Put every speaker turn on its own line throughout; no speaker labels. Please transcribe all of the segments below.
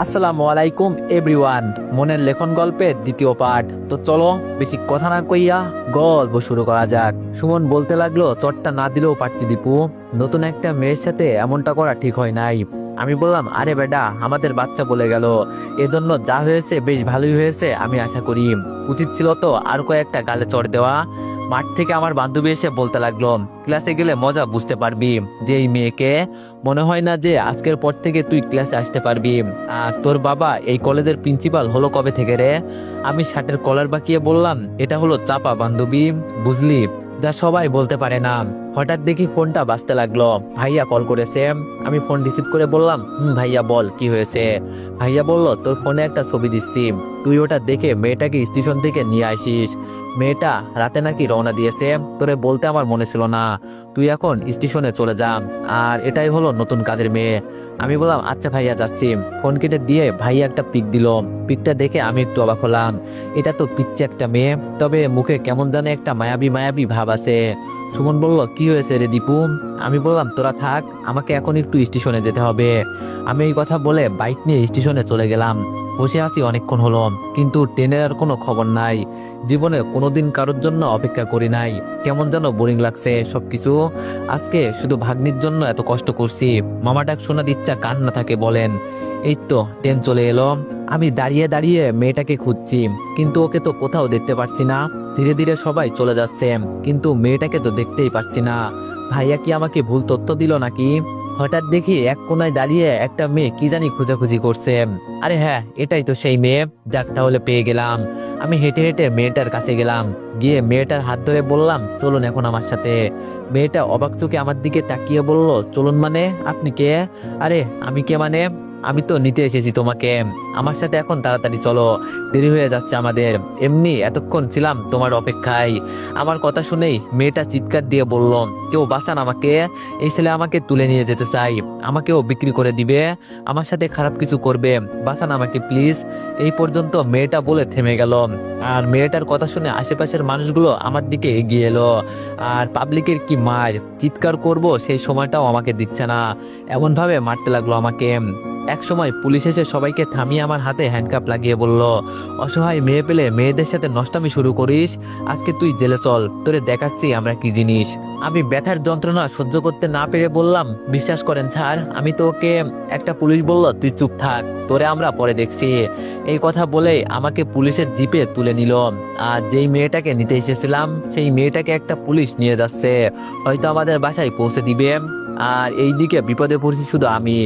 আসসালামু আলাইকুম, এভরিওয়ান। মনের লেখন গল্পের দ্বিতীয় পার্ট তো চলো, বেশি কথা না কইয়া গল্প শুরু করা যাক। সুমন বলতে লাগল, চটটা না দিলেও পারতি দীপু। নতুন একটা মেয়ের সাথে এমনটা করা ঠিক হয় নাই। আমি বললাম, আরে বেটা, আমাদের বাচ্চা বলে গেল। এজন্য যা হয়েছে বেশ ভালোই হয়েছে, আমি আশা করি। উচিত ছিল তো আর কয়েকটা গালে চড় দেওয়া। মাঠ থেকে আমার বান্ধবী এসে বলতে লাগল, ক্লাসে গেলে মজা বুঝতে পারবি। যে এই মেয়েকে মনে হয় না যে আজকের পর থেকে তুই ক্লাসে আসতে পারবি। আর তোর বাবা এই কলেজের প্রিন্সিপাল হলো কবে থেকে রে? আমি শার্টের কলার বাকিয়ে বললাম, এটা হলো চাপা বান্ধবী, বুঝলি? যা সবাই বলতে পারে না। হঠাৎ দেখি ফোনটা বাজতে লাগল। ভাইয়া কল করেছে। আমি ফোন রিসিভ করে বললাম, হুম, ভাইয়া বল, কি হয়েছে? ভাইয়া বলল, তোর ফোনে একটা ছবি দিচ্ছি। তুই ওটা দেখে মেয়েটাকে স্টেশন থেকে নিয়ে আসিস। মেয়েটা রাতে নাকি রওনা দিয়েছে? তোরে বলতে আমার মনে ছিল না। তুই এখন স্টেশনে চলে যা। আর এটাই হলো নতুন কাজের মেয়ে। আমি বললাম আচ্ছা ভাইয়া, যাচ্ছি। ফোন কেটে দিয়ে ভাইয়া একটা পিক দিল। পিকটা দেখে আমি একটু অবাক হলাম। এটা তো পিচ্ছে একটা মেয়ে। তবে মুখে কেমন জানে একটা মায়াবী মায়াবী ভাব আছে। সুমন বলল, কি হয়েছে রে দীপু? আমি বললাম, তোরা থাক, আমাকে এখন একটু স্টেশনে যেতে হবে। আমি এই কথা বলে বাইক নিয়ে স্টেশনে চলে গেলাম। বসে আছি অনেকক্ষণ হলো, কিন্তু ট্রেনের আর কোনো খবর নাই। জীবনে কোনোদিন কারোর জন্য অপেক্ষা করি নাই। কেমন যেন বোরিং লাগছে সবকিছু। আজকে শুধু ভাগ্নির জন্য এত কষ্ট করছি। মামা ডাক শোনার ইচ্ছা কান না থাকে বলেন। এই তো, ট্রেন চলে এলো। আমি দাঁড়িয়ে দাঁড়িয়ে মেয়েটাকে খুঁজছি, কিন্তু ওকে তো কোথাও দেখতে পাচ্ছি না। ধীরে ধীরে সবাই চলে যাচ্ছে। কিন্তু মেয়েটাকে তো দেখতেই পাচ্ছি না। ভাইয়া কি আমাকে ভুল তথ্য দিল নাকি? হঠাৎ দেখি এক কোনায় দাঁড়িয়ে একটা মেয়ে কি জানি খোঁজাখুঁজি করছে। আরে হ্যাঁ এটাই তো সেই মেয়ে। যাক, তাহলে পেয়ে গেলাম। আমি হেঁটে হেঁটে মেয়েটার কাছে গেলাম। গিয়ে মেয়েটার হাত ধরে বললাম, চলুন এখন আমার সাথে। মেয়েটা অবাক চোখে আমার দিকে তাকিয়ে বলল, চলুন মানে? আপনি কে? আরে, আমি কে মানে? আমি তো নিতে এসেছি তোমাকে। আমার সাথে এখন তাড়াতাড়ি চলো। দেরি হয়ে যাচ্ছে আমাদের। এমনি এতক্ষণ ছিলাম তোমার অপেক্ষায়। আমার কথা শুনেই মেয়েটা চিৎকার দিয়ে বলল, কেউ বাঁচান আমাকে। এই ছেলে আমাকে তুলে নিয়ে যেতে চাই। আমাকেও বিক্রি করে দিবে। আমার সাথে খারাপ কিছু করবে। বাঁচান আমাকে, প্লিজ। এই পর্যন্ত মেয়েটা বলে থেমে গেল। আর মেয়েটার কথা শুনে আশেপাশের মানুষগুলো আমার দিকে এগিয়ে এলো। আর পাবলিকের কি মার? চিৎকার করব সেই সময়টাও আমাকে দিচ্ছে না। এমনভাবে মারতে লাগল আমাকে। এক সময় পুলিশ এসে সবাইকে থামিয়ে আমার হাতে হ্যান্ডকাপ লাগিয়ে বলল, অসহায় মেয়ে পেলে মেয়েদের সাথে নষ্টামি শুরু করিস। আজকে তুই জেলে চল, তোরে দেখাচ্ছি আমরা কি জিনিস। আমি ব্যথার যন্ত্রণা সহ্য করতে না পেরে বললাম, বিশ্বাস করেন স্যার, আমি তো ওকে একটা পুলিশ বলল, তুই চুপ থাক, তোরে আমরা পরে দেখছি। এই কথা বলে আমাকে পুলিশের জিপে তুলে নিল। আর যেই মেয়েটাকে নিতে এসেছিলাম, সেই মেয়েটাকে একটা পুলিশ নিয়ে যাচ্ছে। হয়তো আমাদের বাসায় পৌঁছে দিবে। আর এই দিকে বিপদে পড়ছি শুধু আমি।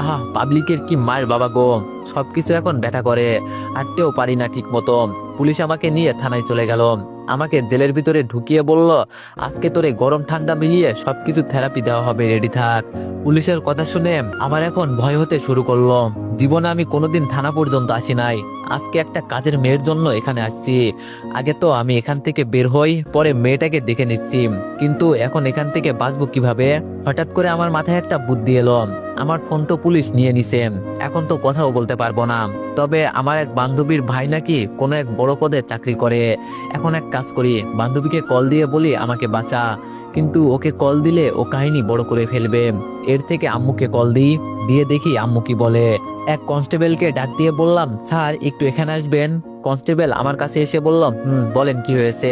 আহা পাবলিকের কি মায়ের বাবা গো? সবকিছু এখন ব্যথা করে। হাঁটতেও পারি না ঠিক মতো পুলিশ আমাকে নিয়ে থানায় চলে গেল। আমাকে জেলের ভিতরে ঢুকিয়ে বলল, আজকে তোরে গরম ঠান্ডা মিলিয়ে সবকিছু থেরাপি দেওয়া হবে রেডি থাক। পুলিশের কথা শুনে আমার এখন ভয় হতে শুরু করল। জীবনে আমি কোনোদিন থানা পর্যন্ত আসি নাই। আজকে একটা কাজের মেয়ের জন্য এখানে আসছি। আগে তো আমি এখান থেকে বের হই, পরে মেয়েটাকে দেখে নিচ্ছি। কিন্তু এখন এখান থেকে বাঁচবো কীভাবে? হঠাৎ করে আমার মাথায় একটা বুদ্ধি এলো। আমার ফোন তো পুলিশ নিয়ে নিছে। এখন তো কথাও বলতে পারব না। তবে আমার এক বান্ধবীর ভাই নাকি কোনো এক বড় পদে চাকরি করে। এখন এক কাজ করি, বান্ধবীকে কল দিয়ে বলি আমাকে বাঁচা। কিন্তু ওকে কল দিলে ও কাহিনী বড় করে ফেলবে। এর থেকে আম্মুকে কল দিই, দিয়ে দেখি আম্মু কি বলে। এক কনস্টেবলকে ডাক দিয়ে বললাম, স্যার, একটু এখানে আসবেন? কনস্টেবল আমার কাছে এসে বললাম, হুম, বলেন কি হয়েছে?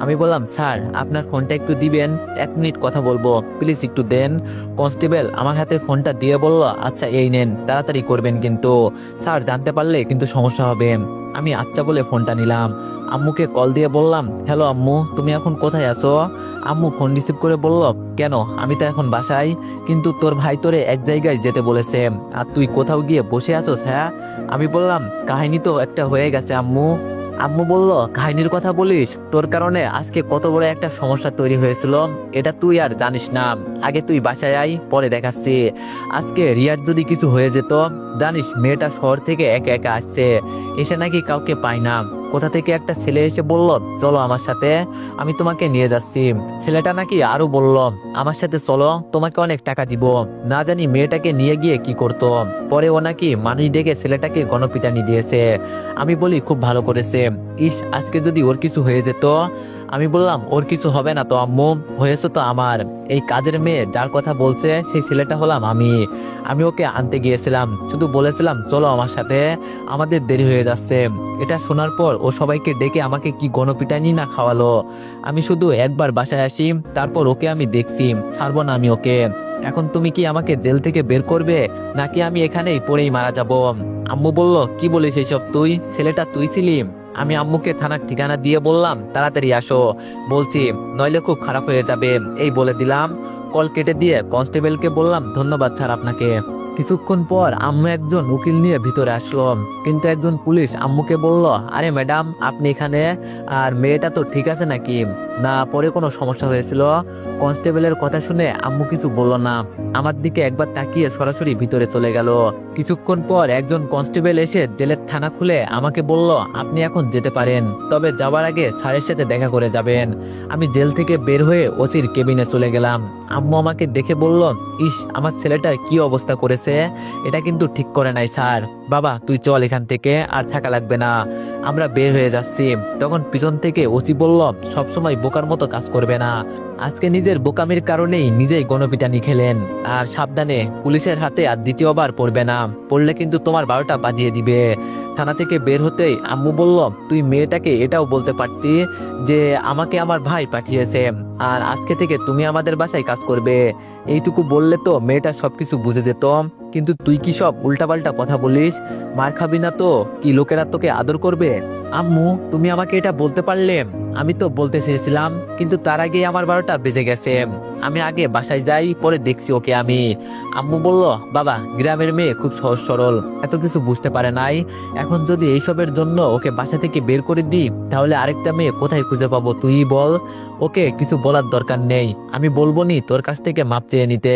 আমি বললাম, স্যার, আপনার ফোনটা একটু দিবেন, এক মিনিট কথা বলব প্লিজ একটু দেন। কনস্টেবল আমার হাতে ফোনটা দিয়ে বলল আচ্ছা এই নেন, তাড়াতাড়ি করবেন কিন্তু। স্যার, জানতে পারলে কিন্তু সমস্যা হবে। আমি আচ্ছা বলে ফোনটা নিলাম। আম্মুকে কল দিয়ে বললাম, হ্যালো আম্মু, তুমি এখন কোথায় আছো? আম্মু ফোন রিসিভ করে বলল, কেন? আমি তো এখন বাসাই কিন্তু তোর ভাই তোরে এক জায়গায় যেতে বলেছে। আর তুই কোথাও গিয়ে বসে আছোস হ্যাঁ? আমি বললাম, কাহিনী তো একটা হয়ে গেছে আম্মু। আম্মু বলল, কাহিনীর কথা বলিস? তোর কারণে আজকে কত বড় একটা সমস্যা তৈরি হয়েছিল। এটা তুই আর জানিস না। আগে তুই বাসায় আই পরে দেখাচ্ছি। আজকে রিয়ার যদি কিছু হয়ে যেত, জানিস মেয়েটা শহর থেকে একা একা আসছে। এসে নাকি কাউকে পায় না। কোথা থেকে একটা ছেলে এসে বলল, চলো আমার সাথে, আমি তোমাকে নিয়ে যাচ্ছি। ছেলেটা নাকি আরও বলল, আমার সাথে চলো, তোমাকে অনেক টাকা দিব। না জানি মেয়েটাকে নিয়ে গিয়ে কি করত। পরে ও নাকি মানুষ ডেকে ছেলেটাকে গণপিটানি দিয়েছে। আমি বলি, খুব ভালো করেছে। ইস, আজকে যদি ওর কিছু হয়ে যেত আমি বললাম, ওর কিছু হবে না তো, আম্মু। হয়েছে তো আমার। এই কাজের মেয়ে যার কথা বলছে, সেই ছেলেটা হলাম আমি। আমি ওকে আনতে গিয়েছিলাম। শুধু বলেছিলাম, চলো আমার সাথে। আমাদের দেরি হয়ে যাচ্ছে। এটা শোনার পর ও সবাইকে ডেকে আমাকে কি গণপিটানি না খাওয়ালো। আমি শুধু একবার বাসায় আসি, তারপর ওকে আমি দেখছি। ছাড়বো না আমি ওকে। এখন তুমি কি আমাকে জেল থেকে বের করবে, নাকি আমি এখানেই পড়েই মারা যাব? আম্মু বলল, কি বলিস এইসব তুই? ছেলেটা তুই ছিলি? আমি আম্মুকে থানার ঠিকানা দিয়ে বললাম, তাড়াতাড়ি আসো। বলছি, নইলে খুব খারাপ হয়ে যাবে। এই বলে দিলাম। কল কেটে দিয়ে কনস্টেবলকে বললাম, ধন্যবাদ স্যার আপনাকে। কিছুক্ষণ পর আম্মু একজন উকিল নিয়ে ভিতরে আসলো। কিন্তু একজন পুলিশ আম্মুকে বলল, আরে ম্যাডাম, আপনি এখানে? আর মেয়েটা তো ঠিক আছে নাকি? না, পরে কোনো সমস্যা হয়েছিল। কনস্টেবলের কথা শুনে আম্মু কিছু বলল না। আমার দিকে একবার তাকিয়ে সরাসরি ভিতরে চলে গেল। কিছুক্ষণ পর একজন কনস্টেবল এসে জেলের থানা খুলে আমাকে বলল, আপনি এখন যেতে পারেন, তবে যাওয়ার আগে স্যারের সাথে দেখা করে যাবেন। আমি জেল থেকে বের হয়ে ওসির কেবিনে চলে গেলাম। আম্মু আমাকে দেখে বলল, ইস, আমার ছেলেটার কি অবস্থা করেছে? এটা কিন্তু ঠিক করে নাই, স্যার। বাবা, তুই চল এখান থেকে, আর থাকা লাগবে না। আমরা বের হয়ে যাচ্ছি। তখন পিছন থেকে ওসি বলল, সবসময় বোকার মতো কাজ করবে না। আজকে নিজের বোকামির কারণেই নিজেই গণপিটানি খেলেন। আর সাবধানে পুলিশের হাতে আর দ্বিতীয়বার পড়বে না। পড়লে কিন্তু তোমার বারোটা বাজিয়ে দিবে। থানা থেকে বের হতেই আম্মু বলল, তুই মেয়েটাকে এটাও বলতে পারতি যে আমাকে আমার ভাই পাঠিয়েছে। আর আজকে থেকে তুমি আমাদের বাসায় কাজ করবে। এইটুকু বললে তো মেয়েটা সবকিছু বুঝে যেত। কিন্তু তুই কি সব উল্টাপাল্টা কথা বলিস? মার খাবি না তো? কি লোকেরা তোকে আদর করবে? আম্মু, তুমি আমাকে এটা বলতে পারলে? আমি তো বলতে চেয়েছিলাম, কিন্তু তার আগে আমার বারোটা বেজে গেছে। আমি আগে বাসায় যাই, পরে দেখছি ওকে আমি। আম্মু বলল, বাবা, গ্রামের মেয়ে খুব সহজ সরল, এত কিছু বুঝতে পারে নাই। এখন যদি এইসবের জন্য ওকে বাসা থেকে বের করে দিই, তাহলে আরেকটা মেয়ে কোথায় খুঁজে পাবো তুই বল? ওকে কিছু বলার দরকার নেই। আমি বলব নি তোর কাছ থেকে মাপ চেয়ে নিতে।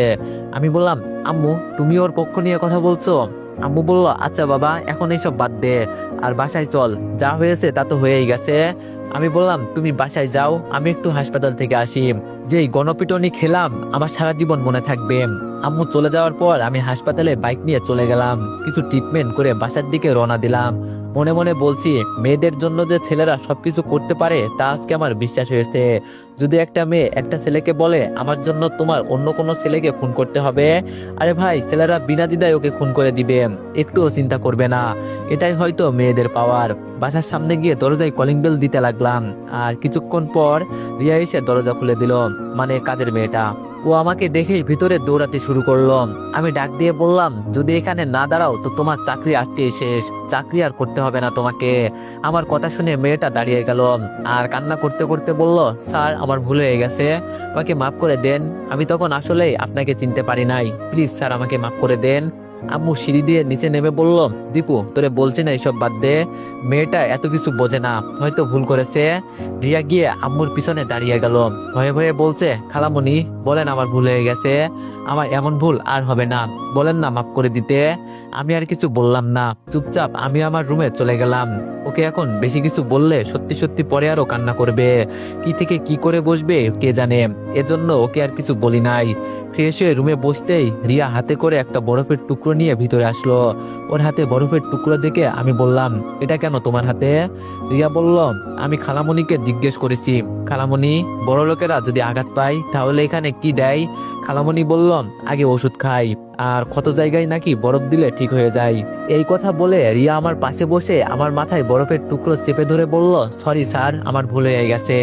আমি বললাম, আম্মু, তুমি ওর পক্ষ নিয়ে কথা বলছো? আম্মু বলল আচ্ছা বাবা, এখন এইসব বাদ দে। আর বাসায় চল। যা হয়েছে তা তো হয়েই গেছে। আমি বললাম, তুমি বাসায় যাও, আমি একটু হাসপাতাল থেকে আসি। যেই গণপিটনি খেলাম, আমার সারা জীবন মনে থাকবে। আম্মু চলে যাওয়ার পর আমি হাসপাতালে বাইক নিয়ে চলে গেলাম। কিছু ট্রিটমেন্ট করে বাসার দিকে রওনা দিলাম। মনে মনে বলছি, মেয়েদের জন্য যে ছেলেরা সবকিছু করতে পারে, তা আজকে আমার বিশ্বাস হয়েছে। যদি একটা মেয়ে একটা ছেলেকে বলে, আমার জন্য তোমার অন্য কোনো ছেলেকে খুন করতে হবে? আরে ভাই, ছেলেরা বিনা দ্বিধায় ওকে খুন করে দিবে। একটুও চিন্তা করবে না। এটাই হয়তো মেয়েদের পাওয়ার। বাসার সামনে গিয়ে দরজায় কলিং বেল দিতে লাগলাম। আর কিছুক্ষণ পর রিয়া এসে দরজা খুলে দিল। মানে কাজের মেয়েটা। ও আমাকে দেখেই ভিতরে দৌড়াতে শুরু করল। আমি ডাক দিয়ে বললাম, যদি এখানে না দাঁড়াও, তো তোমার চাকরি আজকেই শেষ। চাকরি আর করতে হবে না তোমাকে। আমার কথা শুনে মেয়েটা দাঁড়িয়ে গেল। আর কান্না করতে করতে বলল, স্যার, আমার ভুল হয়ে গেছে। আমাকে মাফ করে দেন। আমি তখন আসলেই আপনাকে চিনতে পারি নাই। প্লিজ স্যার, আমাকে মাফ করে দেন। আম্মু সিঁড়ি দিয়ে নিচে নেমে বলল, দীপু, তোরে বলছি না এইসব বাদ দে। মেয়েটা এত কিছু বোঝে না। হয়তো ভুল করেছে। রিয়া গিয়ে আম্মুর পিছনে দাঁড়িয়ে গেল। ভয়ে ভয়ে বলছে, খালামণি, বলেন আমার ভুল হয়ে গেছে। আমার এমন ভুল আর হবে না। বলেন না মাফ করে দিতে। আমি আর কিছু বললাম না। চুপচাপ আমি আমার রুমে চলে গেলাম। ওকে এখন বেশি কিছু বললে সত্যি সত্যি পরে আরও কান্না করবে। কি থেকে কি করে বসবে কে জানে। এজন্য ওকে আর কিছু বলি নাই। ফ্রেশ হয়ে রুমে বসতেই রিয়া হাতে করে একটা বরফের টুকরো নিয়ে ভিতরে আসলো। ওর হাতে বরফের টুকরো দেখে আমি বললাম, এটা কেন তোমার হাতে? রিয়া বলল, আমি খালামণিকে জিজ্ঞেস করেছি। খালামণি বড় লোকেরা যদি আঘাত পায় তাহলে এখানে কি দেয়? খালামণি বলল আগে ওষুধ খাই, আর কত জায়গায় নাকি বরফ দিলে ঠিক হয়ে যায়। এই কথা বলে রিয়া আমার পাশে বসে আমার মাথায় বরফের টুকরো চেপে ধরে বলল, সরি স্যার, আমার ভুল হয়ে গেছে।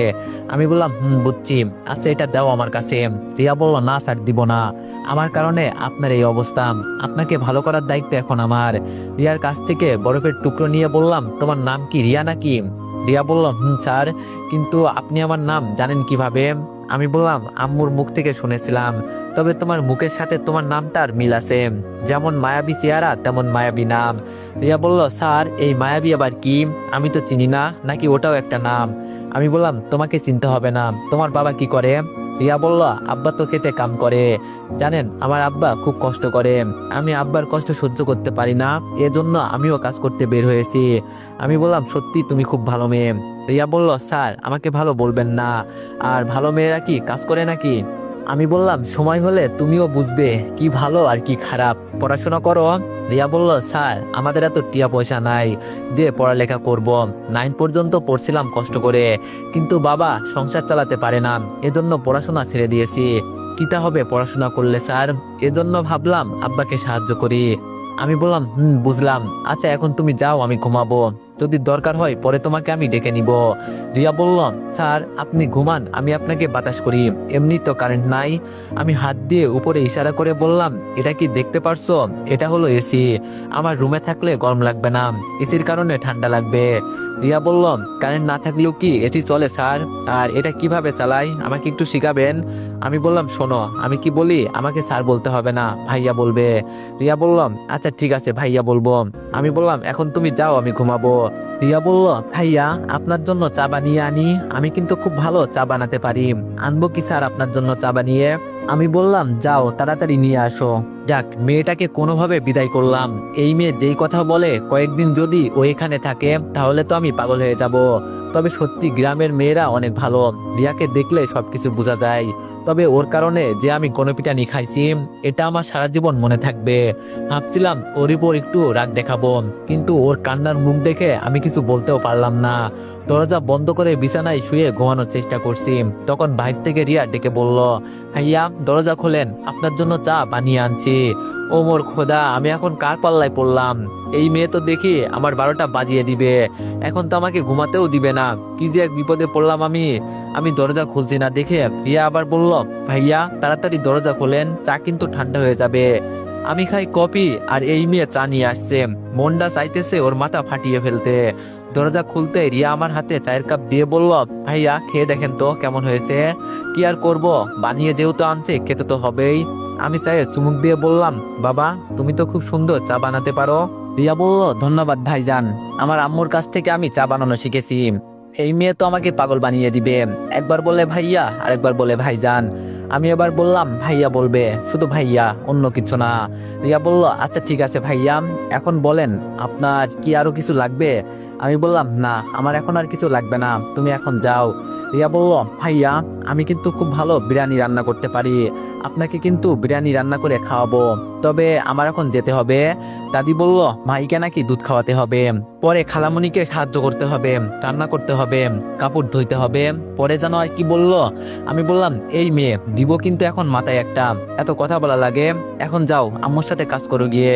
আমি বললাম, হুম, বুঝছি আচ্ছা এটা দাও আমার কাছে। রিয়া বলল, না স্যার, দিব না। আমার কারণে আপনার এই অবস্থা। আপনাকে ভালো করার দায়িত্ব এখন আমার। রিয়ার কাছ থেকে বরফের টুকরো নিয়ে বললাম, তোমার নাম কি, রিয়া নাকি? রিয়া বলল, হুম, স্যার, কিন্তু আপনি আমার নাম জানেন কীভাবে? আমি বললাম, আম্মুর মুখ থেকে শুনেছিলাম, তবে তোমার মুখের সাথে তোমার নামটার মিল আছে। যেমন মায়াবী চেহারা, তেমন মায়াবী নাম। রিয়া বলল, স্যার, এই মায়াবী আবার কি? আমি তো চিনি না, নাকি ওটাও একটা নাম? আমি বললাম, তোমাকে চিনতে হবে না। তোমার বাবা কি করে? রিয়া বলল আব্বা তো খেতে কাম করে। জানেন, আমার আব্বা খুব কষ্ট করে। আমি আব্বার কষ্ট সহ্য করতে পারি না, এজন্য আমিও কাজ করতে বের হয়েছি। আমি বললাম, সত্যি তুমি খুব ভালো মেয়ে। রিয়া বলল স্যার, আমাকে ভালো বলবেন না। আর ভালো মেয়েরা কি, কাজ করে নাকি? আমি বললাম, সময় হলে তুমিও বুঝবে কি ভালো আর কি খারাপ। পড়াশোনা করো। রিয়া বলল, স্যার, আমাদের এত টিয়া পয়সা নাই। দিয়ে পড়ালেখা করব। নাইন পর্যন্ত পড়ছিলাম কষ্ট করে। কিন্তু বাবা সংসার চালাতে পারে না। এজন্য পড়াশোনা ছেড়ে দিয়েছি। কিতা হবে পড়াশোনা করলে, স্যার? এজন্য ভাবলাম, আব্বাকে সাহায্য করি। আমি বললাম, হুম, বুঝলাম। আচ্ছা এখন তুমি যাও, আমি ঘুমাবো। যদি দরকার হয়, পরে তোমাকে আমি ডেকে নিব। রিয়া বলল, স্যার, আপনি ঘুমান, আমি আপনাকে বাতাস করি। এমনি তো কারেন্ট নাই। আমি হাত দিয়ে উপরে ইশারা করে বললাম, এটা কি দেখতে পারছ? এটা হলো এসি। আমার রুমে থাকলে গরম লাগবে না। এসির কারণে ঠান্ডা লাগবে। রিয়া বলল কারেন্ট না থাকলেও কি এসি চলে, স্যার? আর এটা কীভাবে চালাই? আমাকে একটু শিখাবেন? আমি বললাম, শোনো, আমি কি বলি? আমাকে স্যার বলতে হবে না, ভাইয়া বলবে। রিয়া বললাম আচ্ছা ঠিক আছে, ভাইয়া বলব। আমি বললাম, এখন তুমি যাও, আমি ঘুমাবো। রিয়া বলল ভাইয়া, আপনার জন্য চা বানিয়ে আনি। আমি কিন্তু খুব ভালো চা বানাতে পারি। আনব কি স্যার আপনার জন্য চা বানিয়ে? আমি বললাম, যাও, তাড়াতাড়ি নিয়ে আসো। যাক, মেয়েটাকে কোনোভাবে বিদায় করলাম। এই মেয়ে যেই কথা বলে, কয়েকদিন যদি ও এখানে থাকে, তাহলে তো আমি পাগল হয়ে যাব। তবে সত্যি গ্রামের মেয়েরা অনেক ভালো। রিয়াকে দেখলে সবকিছু বোঝা যায়। তবে ওর কারণে যে আমি কোনো গণপিটানি খাইছি, এটা আমার সারা জীবন মনে থাকবে। ভাবছিলাম ওর উপর একটু রাগ দেখাবো, কিন্তু ওর কান্নার মুখ দেখে আমি কিছু বলতেও পারলাম না। দরজা বন্ধ করে বিছানায় শুয়ে ঘুমানোর চেষ্টা করছি। তখন বাইর থেকে রিয়া ডেকে বলল, ভাইয়া, দরজা খোলেন, আপনার জন্য চা বানিয়ে আনছি। ও মোর খোদা, আমি এখন কার পাল্লায় পড়লাম? এই মেয়ে তো দেখি আমার বারোটা বাজিয়ে দিবে। এখন তো আমাকে ঘুমাতেও দিবে না। কি যে এক বিপদে পড়লাম আমি। আমি দরজা খুলছি না দেখে রিয়া আবার বলল, ভাইয়া, তাড়াতাড়ি দরজা খোলেন, চা কিন্তু ঠান্ডা হয়ে যাবে। আমি খাই কপি আর এই মেয়ে চা নিয়ে আসছে। মনটা চাইতেছে ওর মাথা ফাটিয়ে ফেলতে। দরজা খুলতে রিয়া আমার হাতে চায়ের কাপ দিয়ে বলল, ভাইয়া, খেয়ে দেখেন তো কেমন হয়েছে? কি আর করব? বানিয়ে যেহেতু আনছে, খেতে তো হবেই। আমি চায়ে চুমুক দিয়ে বললাম, বাবা, তুমি তো খুব সুন্দর চা বানাতে পারো। রিয়া বলল, ধন্যবাদ ভাইজান, আমার আম্মুর কাছ থেকে আমি চা বানানো শিখেছি। এই মেয়ে তো আমাকে পাগল বানিয়ে দিবে। একবার বলে ভাইয়া, আরেকবার বলে ভাইজান। আমি এবার বললাম, ভাইয়া বলবে, শুধু ভাইয়া, অন্য কিছু না। রিয়া বলল আচ্ছা ঠিক আছে ভাইয়া, এখন বলেন, আপনার কি আরও কিছু লাগবে? আমি বললাম, না, আমার এখন আর কিছু লাগবে না, তুমি এখন যাও। রিয়া বলল, ভাইয়া, আমি কিন্তু খুব ভালো বিরিয়ানি রান্না করতে পারি, আপনাকে কিন্তু বিরিয়ানি রান্না করে খাওয়াবো, তবে আমার এখন যেতে হবে। দাদি বলল, ভাইকে নাকি দুধ খাওয়াতে হবে, পরে খালামণিকে সাহায্য করতে হবে, রান্না করতে হবে, কাপড় ধুইতে হবে। পরে যেন আর কি বলল, আমি বললাম, এই মেয়ে, দিব কিন্তু এখন মাথায় একটা, এত কথা বলা লাগে, এখন যাও, আম্মুর সাথে কাজ করো গিয়ে।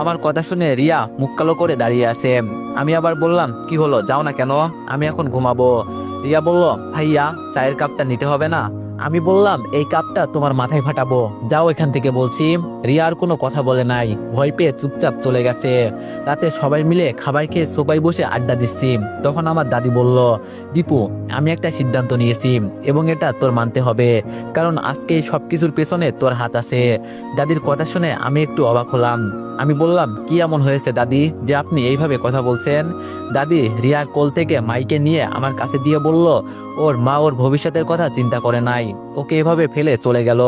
আমার কথা শুনে রিয়া মুখ কালো করে দাঁড়িয়ে আছে। আমি আবার বললাম কি হলো? যাও না কেন? আমি এখন ঘুমাবো। রিয়া বলল, ভাইয়া, চায়ের কাপটা নিতে হবে না। আমি বললাম, এই কাপটা তোমার মাথায় ফাটাবো। যাও এখান থেকে, বলছি। রিয়া আর কোনো কথা বলে নাই। ভয় পেয়ে চুপচাপ চলে গেছে। রাতে সবাই মিলে খাবার খেয়ে সোফায় বসে আড্ডা দিচ্ছি। তখন আমার দাদি বলল, দীপু, আমি একটা সিদ্ধান্ত নিয়েছি এবং এটা তোর মানতে হবে। কারণ আজকে এই সবকিছুর পেছনে তোর হাত আছে। দাদির কথা শুনে আমি একটু অবাক হলাম। আমি বললাম, কি এমন হয়েছে দাদি যে আপনি এইভাবে কথা বলছেন? দাদি রিয়ার কোল থেকে মাইকে নিয়ে আমার কাছে দিয়ে বলল, ওর মা ওর ভবিষ্যতের কথা চিন্তা করে নাই। ওকে এভাবে ফেলে চলে গেল।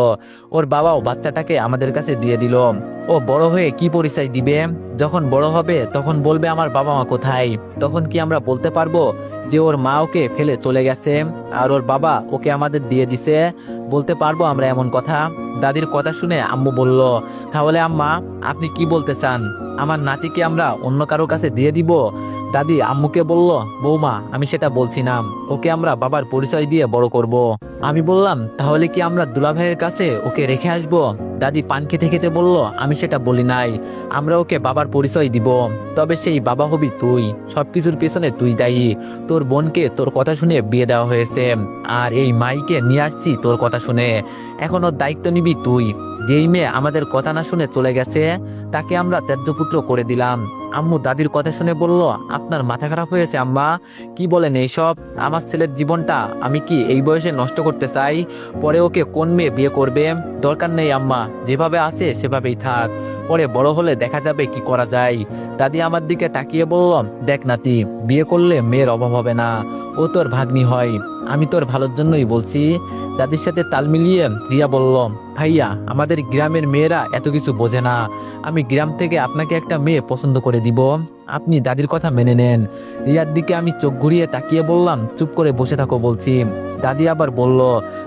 ওর বাবাও বাচ্চাটাকে আমাদের কাছে দিয়ে দিল। ও বড় হয়ে কি পরিচয় দিবে? যখন বড় হবে, তখন বলবে আমার বাবা মা কোথায়? তখন কি আমরা বলতে পারব যে ওর মা ওকে ফেলে চলে গেছে? আর ওর বাবা ওকে আমাদের দিয়ে দিছে? বলতে পারব আমরা এমন কথা? দাদির কথা শুনে আম্মু বলল, তাহলে আম্মা, আপনি কি বলতে চান? আমার নাতিকে আমরা অন্য কারও কাছে দিয়ে দিব? দাদি, আম্মুকে বলল, বৌমা, আমি সেটা বলছি না। ওকে আমরা বাবার পরিচয় দিয়ে বড় করব। আমি বললাম, তাহলে কি আমরা দুলাভাইয়ের কাছে ওকে রেখে আসব? দাদি পান খেতে খেতে বলল, আমি সেটা বলি নাই। আমরা ওকে বাবার পরিচয় দিব। তবে সেই বাবা হবি তুই। সবকিছুর পেছনে তুই দায়ী। তোর বোনকে তোর কথা শুনে বিয়ে দেওয়া হয়েছে। আর এই মাইকে নিয়ে আসছি তোর কথা শুনে। এখন দায়িত্ব নিবি তুই। যেই মেয়ে আমাদের কথা না শুনে চলে গেছে, তাকে আমরা ত্যায্যপুত্র করে দিলাম। আম্মু দাদির কথা শুনে বলল, আপনার মাথা খারাপ হয়েছে, আম্মা। কি বলেন এইসব? আমার ছেলের জীবনটা আমি কি এই বয়সে নষ্ট করতে চাই? পরে ওকে কোন মেয়ে বিয়ে করবে? দরকার নেই, আম্মা। যেভাবে আছে সেভাবেই থাক। পরে বড় হলে দেখা যাবে কি করা যায়। দাদি আমার দিকে তাকিয়ে বলল, দেখ নাতি, বিয়ে করলে মেয়ের অভাব হবে না। ও তোর ভাগ্নি হয়। আমি তোর ভালোর জন্যই বলছি। দাদির সাথে তাল মিলিয়ে রিয়া বলল, ভাইয়া, আমাদের গ্রামের মেয়েরা এত কিছু বোঝে না। আমি গ্রাম থেকে আপনাকে একটা মেয়ে পছন্দ করে দিব। আপনি দাদির কথা মেনে নেন। রিয়ার দিকে আমি চোখ ঘুরিয়ে তাকিয়ে বললাম, চুপ করে বসে থাকো, বলছি। দাদি আবার বলল,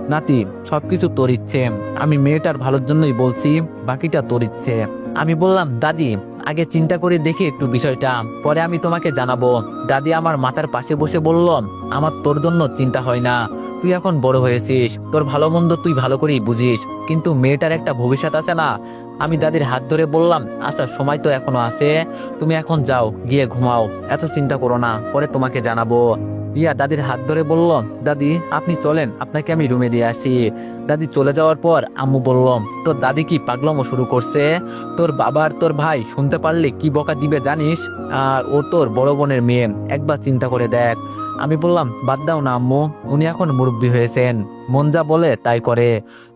নাতি, সবকিছু তোর ইচ্ছে। আমি মেয়েটার ভালোর জন্যই বলছি, বাকিটা তোর ইচ্ছে। আমি বললাম, দাদি, আগে চিন্তা করে দেখি একটু বিষয়টা। পরে আমি তোমাকে জানাব। দাদি আমার মাথার পাশে বসে বলল, আমার তোর জন্য চিন্তা হয় না। তুই এখন বড় হয়েছিস। তোর ভালো মন্দ তুই ভালো করেই বুঝিস। কিন্তু মেয়েটার একটা ভবিষ্যৎ আছে না? আমি দাদির হাত ধরে বললাম আচ্ছা সময় তো এখনও আছে। তুমি এখন যাও, গিয়ে ঘুমাও। এত চিন্তা করো না। পরে তোমাকে জানাব। রিয়া দাদির হাত ধরে বলল, দাদি, আপনি চলেন, আপনাকে আমি রুমে দিয়ে আসি। দাদি চলে যাওয়ার পর আম্মু বললাম তোর দাদি কি পাগলামো শুরু করছে? তোর বাবার তোর ভাই শুনতে পারলে কি বকা দিবে জানিস? আর ও তোর বড় বোনের মেয়ে, একবার চিন্তা করে দেখ। আমি বললাম, বাদ দাও না আম্মু, উনি এখন মুরব্বী হয়েছেন, মন যা বলে তাই করে।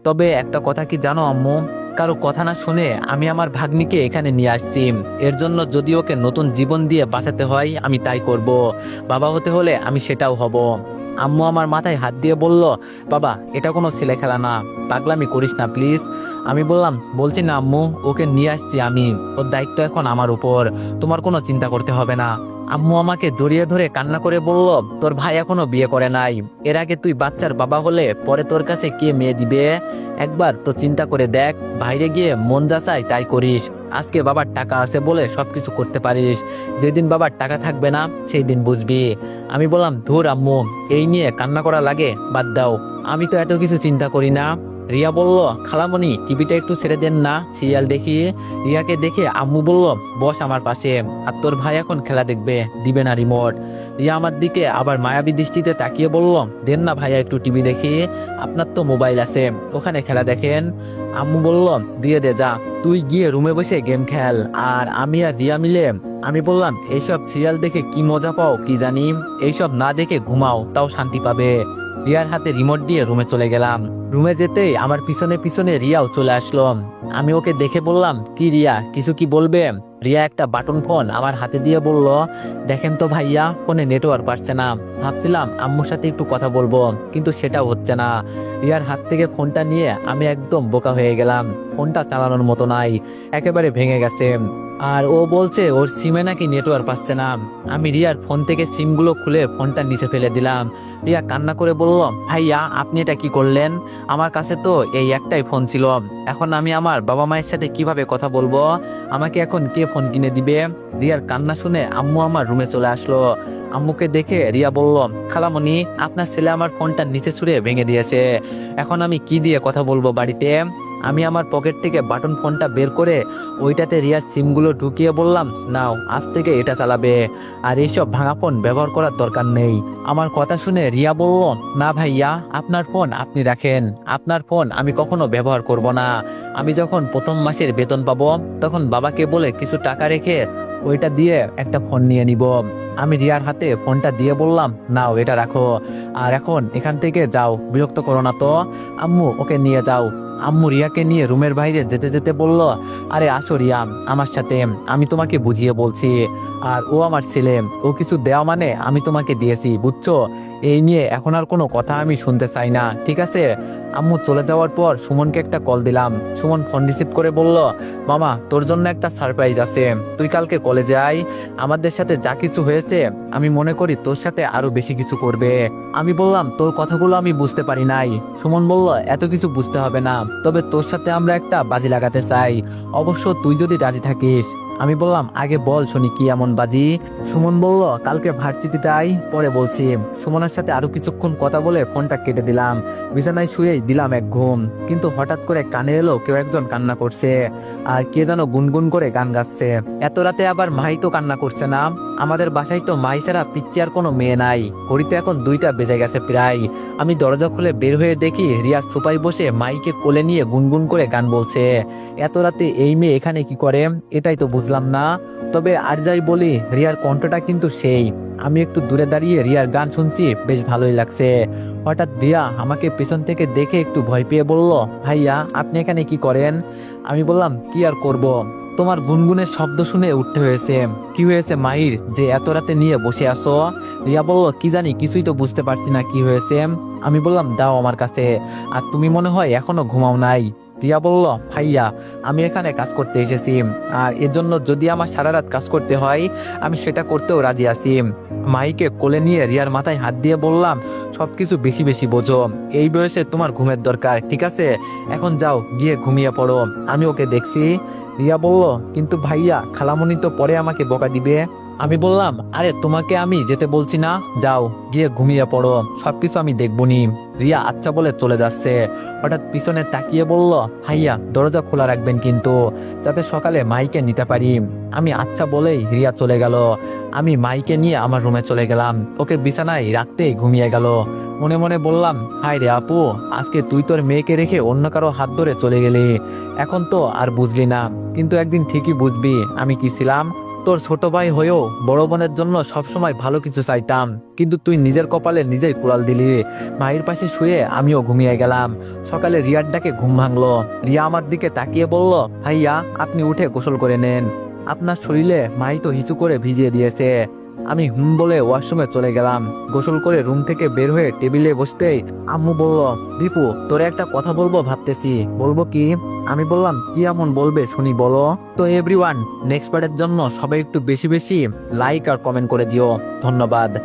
তবে একটা কথা কি জানো আম্মু? কারও কথা না শুনে আমি আমার ভাগ্নিকে এখানে নিয়ে আসছি। এর জন্য যদি ওকে নতুন জীবন দিয়ে বাঁচাতে হয়, আমি তাই করব। বাবা হতে হলে আমি সেটাও হব। আম্মু আমার মাথায় হাত দিয়ে বলল, বাবা, এটা কোনো ছেলে খেলা না। পাগলামি করিস না, প্লিজ। আমি বললাম, বলছি না আম্মু, ওকে নিয়ে আসছি আমি। ওর দায়িত্ব এখন আমার উপর। তোমার কোনো চিন্তা করতে হবে না। আম্মু আমাকে জড়িয়ে ধরে কান্না করে বলল, তোর ভাই এখনও বিয়ে করে নাই। এর আগে তুই বাচ্চার বাবা হলে পরে তোর কাছে কে মেয়ে দিবে? একবার তো চিন্তা করে দেখ, বাইরে গিয়ে মন যা চাই তাই করিস। আজকে বাবার টাকা আছে বলে সব কিছু করতে পারিস। যেদিন বাবার টাকা থাকবে না সেই দিন বুঝবি। আমি বললাম, ধুর আম্মু, এই নিয়ে কান্না করা লাগে, বাদ দাও। আমি তো এত কিছু চিন্তা করি না। রিয়া বলল, খালামণি, টিভিটা একটু ছেড়ে দেন না। সিরিয়াল দেখি। রিয়াকে দেখে আম্মু বলল, বস আমার পাশে। আর তোর ভাই এখন খেলা দেখবে। দিবে না রিমোট রিয়া আমার দিকে আবার মায়াবী দৃষ্টিতে তাকিয়ে বলল, দেন না ভাইয়া একটু টিভি দেখি। আপনার তো মোবাইল আছে। ওখানে খেলা দেখেন। আম্মু বলল, দিয়ে দে যা। তুই গিয়ে রুমে বসে গেম খেল। আর আমি আর রিয়া মিলে আমি বললাম, এইসব সিরিয়াল দেখে কি মজা পাও কি জানি? এইসব না দেখে ঘুমাও, তাও শান্তি পাবে। রিয়ার হাতে রিমোট দিয়ে রুমে চলে গেলাম। রুমে যেতেই আমার পিছনে পিছনে রিয়াও চলে আসলো। আমি ওকে দেখে বললাম, কি রিয়া, কিছু কি বলবে? রিয়া একটা বাটন ফোন আমার হাতে দিয়ে বলল, দেখেন তো ভাইয়া, ফোনে নেটওয়ার্ক পাচ্ছে না। ভাবছিলাম আম্মুর সাথে একটু কথা বলব, কিন্তু সেটাও হচ্ছে না। রিয়ার হাত থেকে ফোনটা নিয়ে আমি একদম বোকা হয়ে গেলাম। ফোনটা চালানোর মতো নাই, একেবারে ভেঙে গেছে। আর ও বলছে, ওর সিমে নাকি নেটওয়ার্ক পাচ্ছে না। আমি রিয়ার ফোন থেকে সিমগুলো খুলে ফোনটা নিচে ফেলে দিলাম। রিয়া কান্না করে বলল, ভাইয়া, আপনি এটা কি করলেন? আমার কাছে তো এই একটাই ফোন ছিল। এখন আমি আমার বাবা মায়ের সাথে কীভাবে কথা বলব? আমাকে এখন কে ফোন কিনে দিবে? রিয়ার কান্না শুনে আম্মু আমার রুমে চলে আসলো। আম্মুকে দেখে রিয়া বলল, খালামণি, আপনার ছেলে আমার ফোনটা নিচে ছুঁড়ে ভেঙে দিয়েছে। এখন আমি কি দিয়ে কথা বলব বাড়িতে? আমি আমার পকেট থেকে বাটন ফোনটা বের করে ওইটাতে রিয়ার সিমগুলো ঢুকিয়ে বললাম, নাও, আজ থেকে এটা চালাবে। আর এইসব ভাঙা ফোন ব্যবহার করার দরকার নেই। আমার কথা শুনে রিয়া বলল, না ভাইয়া, আপনার ফোন আপনি রাখেন। আপনার ফোন আমি কখনো ব্যবহার করব না। আমি যখন প্রথম মাসের বেতন পাবো, তখন বাবাকে বলে কিছু টাকা রেখে ওইটা দিয়ে একটা ফোন নিয়ে নিব। আমি রিয়ার হাতে ফোনটা দিয়ে বললাম, নাও, এটা রাখো। আর এখন এখান থেকে যাও, বিরক্ত করো না তো। আম্মু, ওকে নিয়ে যাও। আম্মু রিয়াকে নিয়ে রুমের বাইরে যেতে যেতে বলল, আরে আসো রিয়া, আমার সাথে, আমি তোমাকে বুঝিয়ে বলছি। আর ও আমার ছেলে, ও কিছু দেওয়া মানে আমি তোমাকে দিয়েছি, বুঝছ? এই নিয়ে এখন আর কোনো কথা আমি শুনতে চাই না, ঠিক আছে? আম্মু চলে যাওয়ার পর সুমনকে একটা কল দিলাম। সুমন ফোন রিসিভ করে বলল, মামা, তোর জন্য একটা সারপ্রাইজ আছে। তুই কালকে কলেজে আয়। আমাদের সাথে যা কিছু হয়েছে, আমি মনে করি তোর সাথে আরও বেশি কিছু করবে। আমি বললাম, তোর কথাগুলো আমি বুঝতে পারি নাই। সুমন বলল, এত কিছু বুঝতে হবে না। তবে তোর সাথে আমরা একটা বাজি লাগাতে চাই। অবশ্য তুই যদি রাজি থাকিস। আমি বললাম, আগে বল শুনি কি এমন বাজি? সুমন বলল, কালকে ভার্সিটিতে আই পরে বলছি, সুমনের সাথে আরও কিছুক্ষণ কথা বলে ফোনটা কেটে দিলাম। বিছানায় শুয়েই দিলাম এক ঘুম। কিন্তু হঠাৎ করে কানে এলো, কেউ একজন কান্না করছে। আর কে যেন গুনগুন করে গান গাচ্ছে। এত রাতে আবার মাই তো কান্না করছে না? আমাদের বাসায় তো মাই ছাড়া পিচ্ছি আর কোনো মেয়ে নাই। ঘড়িতে এখন দুইটা বেজে গেছে প্রায়। আমি দরজা খুলে বের হয়ে দেখি রিয়া সোপায় বসে মাইকে কোলে নিয়ে গুনগুন করে গান বলছে। এত রাতে এই মেয়ে এখানে কি করে? এটাই তো বুঝলাম না। তবে আর যাই বলি, রিয়ার কণ্ঠটা কিন্তু সেই। আমি একটু দূরে দাঁড়িয়ে রিয়ার গান শুনছি, বেশ ভালোই লাগছে। হঠাৎ রিয়া আমাকে পেছন থেকে দেখে একটু ভয় পেয়ে বলল, ভাইয়া, আপনি এখানে কি করেন? আমি বললাম, কি আর করব? তোমার গুনগুনের শব্দ শুনে উঠতে হয়েছে। কি হয়েছে মাহির? যে এত রাতে নিয়ে বসে আসো রিয়া বলল, কি জানি, কিছুই তো বুঝতে পারছি না কি হয়েছে। আমি বললাম, দাও আমার কাছে। আর তুমি মনে হয় এখনও ঘুমাও নাই। রিয়া বলল, ভাইয়া, আমি এখানে কাজ করতে এসেছি। আর এর জন্য যদি আমার সারা রাত কাজ করতে হয়, আমি সেটা করতেও রাজি আছি। মাইকে কোলে নিয়ে রিয়ার মাথায় হাত দিয়ে বললাম, সবকিছু বেশি বেশি বোঝো। এই বয়সে তোমার ঘুমের দরকার, ঠিক আছে? এখন যাও, গিয়ে ঘুমিয়ে পড়ো। আমি ওকে দেখছি। রিয়া বলল কিন্তু ভাইয়া খালামনি তো পরে আমাকে বকা দিবে। আমি বললাম, আরে, তোমাকে আমি যেতে বলছি না? যাও, গিয়ে ঘুমিয়ে পড়ো। সবকিছু আমি দেখবনি। রিয়া আচ্ছা বলে চলে যাচ্ছে। হঠাৎ পিছনে তাকিয়ে বলল, ভাইয়া, দরজা খোলা রাখবেন কিন্তু, যাতে সকালে মাইকে নিতে পারি। আমি আচ্ছা বলেই রিয়া চলে গেল। আমি মাইকে নিয়ে আমার রুমে চলে গেলাম। ওকে বিছানায় রাখতেই ঘুমিয়ে গেল। মনে মনে বললাম হাই রে আপু, আজকে তুই তোর মেয়েকে রেখে অন্য কারও হাত ধরে চলে গেলি। এখন তো আর বুঝলি না। কিন্তু একদিন ঠিকই বুঝবি, আমি কি ছিলাম? তোর ছোট ভাই হয়েও বড় বোনের জন্য সবসময় ভালো কিছু চাইতাম। কিন্তু তুই নিজের কপালে নিজেই কুড়াল দিলি। মায়ের পাশে শুয়ে আমিও ঘুমিয়ে গেলাম। সকালে রিয়ার ডাকে ঘুম ভাঙলো। রিয়া আমার দিকে তাকিয়ে বলল, ভাইয়া, আপনি উঠে গোসল করে নেন। আপনার শরীরে মাই তো হিচু করে ভিজিয়ে দিয়েছে। আমি হুম বলে ওয়াশরুমে চলে গেলাম। গোসল করে রুম থেকে বের হয়ে টেবিলে বসতেই আম্মু বলল, দীপু, তোরে একটা কথা বলব ভাবতেছি। বলব কি? আমি বললাম, কি এমন বলবে শুনি বলো। তো এভরিওয়ান নেক্সট পার্টের জন্য সবাই একটু বেশি বেশি লাইক আর কমেন্ট করে দিও। ধন্যবাদ।